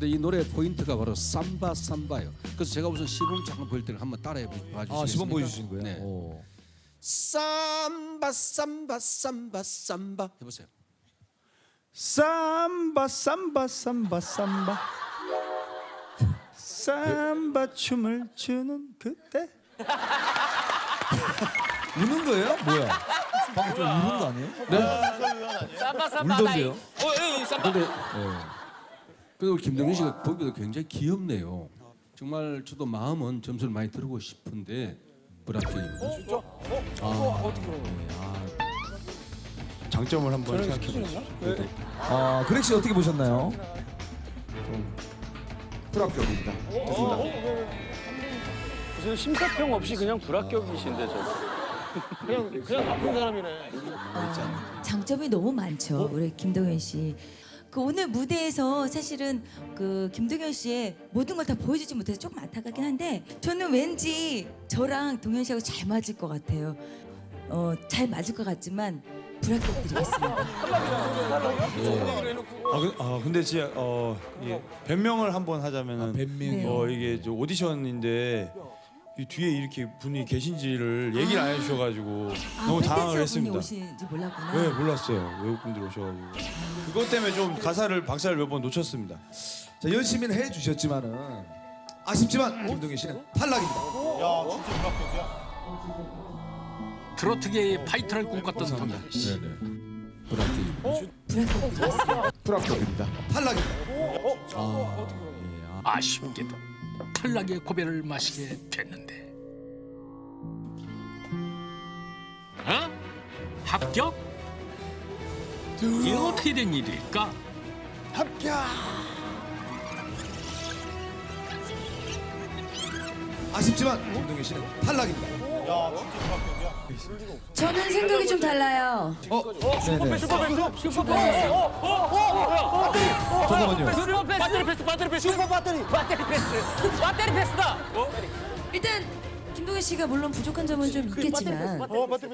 근데 이 노래 포인트가 바로 삼바 삼바예요. 그래서 제가 우선 시범 잠깐 보일 때를 한번 따라해 봐주시겠습니까? 아 시범 보여주신 거예요? 네. 오. 삼바 삼바 삼바 삼바 해보세요. 삼바 삼바 삼바 삼바 삼바 춤을 추는 그때 우는 거예요? 뭐야? 방금 좀 우는 거 아니에요? 삼바 삼바 울던데요? 어, 예, 예, 삼바. 근데 우리 김동현 씨가 보기도 굉장히 귀엽네요. 정말 저도 마음은 점수를 많이 들고 싶은데 브라켓입니다. 장점을 한번 생각해 보시죠. 아 그렉 씨 어떻게 보셨나요? 불합격입니다. 무슨 심사평 없이 그냥 불합격이신데 저. 그냥 그냥 나쁜 사람이네. 장점이 너무 많죠. 우리 김동현 씨. 그 오늘 무대에서 사실은 그 김동현 씨의 모든 걸 다 보여주지 못해서 조금 안타깝긴 한데 저는 왠지 저랑 동현 씨하고 잘 맞을 것 같아요. 어, 잘 맞을 것 같지만 불합격 드리겠습니다. 아, 그, 아 근데 진짜 어 예, 변명을 한번 하자면은 뱀명이요. 어 이게 저 오디션인데 이 뒤에 이렇게 분이 계신지를 얘기를 안 해주셔가지고 아, 너무 당황을 했습니다. 오신지 몰랐구나. 네 몰랐어요 외국 분들 오셔가지고 그것 때문에 좀 가사를 박사를 몇 번 놓쳤습니다. 자 열심히는 해주셨지만은 아쉽지만 김동현 씨는 탈락입니다. 트로트계의 파이터를 꿈꿨던 동현 씨. 네네. 브라켓입니다. 탈락입니다. 아쉽게도 탈락의 고배를 마시게 됐는데. 어? 합격? 이게 어떻게 된 일일까? 아쉽지만 김동현 씨는 탈락입니다. 저는 생각이 좀 달라요. 어? 네 네. 잠깐만요. 배터리 패스, 배터리 패스, 슈퍼 배터리, 배터리 패스, 배터리 패스다. 일단 김동현 씨가 물론 부족한 점은 좀 있겠지만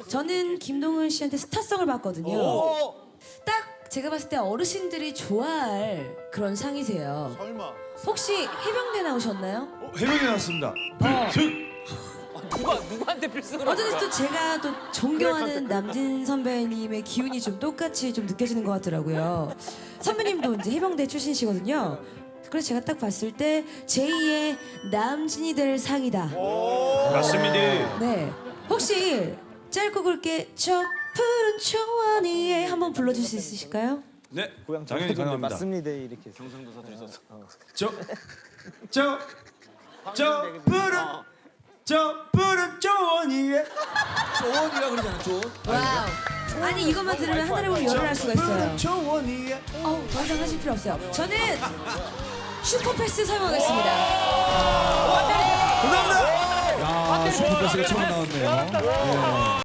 저는 김동현 씨한테 스타성을 봤거든요. 딱 제가 봤을 때 어르신들이 좋아할 그런 상이세요. 혹시 해병대 나오셨나요? 어, 해명이 났습니다. 누가 누구한테 필승을 어쨌든 또 제가 또 존경하는 남진 선배님의 기운이 좀 똑같이 좀 느껴지는 것 같더라고요. 선배님도 이제 해병대 출신이시거든요. 그래서 제가 딱 봤을 때 제2의 남진이 될 상이다. 맞습니다. 네. 혹시 짧고 굵게 저 푸른 초원 위에 한번 불러줄 수 있으실까요? 네 당연히 가능합니다. 맞습니다 이렇게 경상도사 들으셔서. 저, 저, 저 푸른, 저 조언이라 그러잖아 조언. 와우. 아니 이것만 들으면 하늘을 보면 열을 할 수가 있어요. 초원 위에 어우 더 이상 하실 필요 없어요. 저는 슈퍼패스 사용하겠습니다. 야 슈퍼패스가 처음 나왔네요. 예.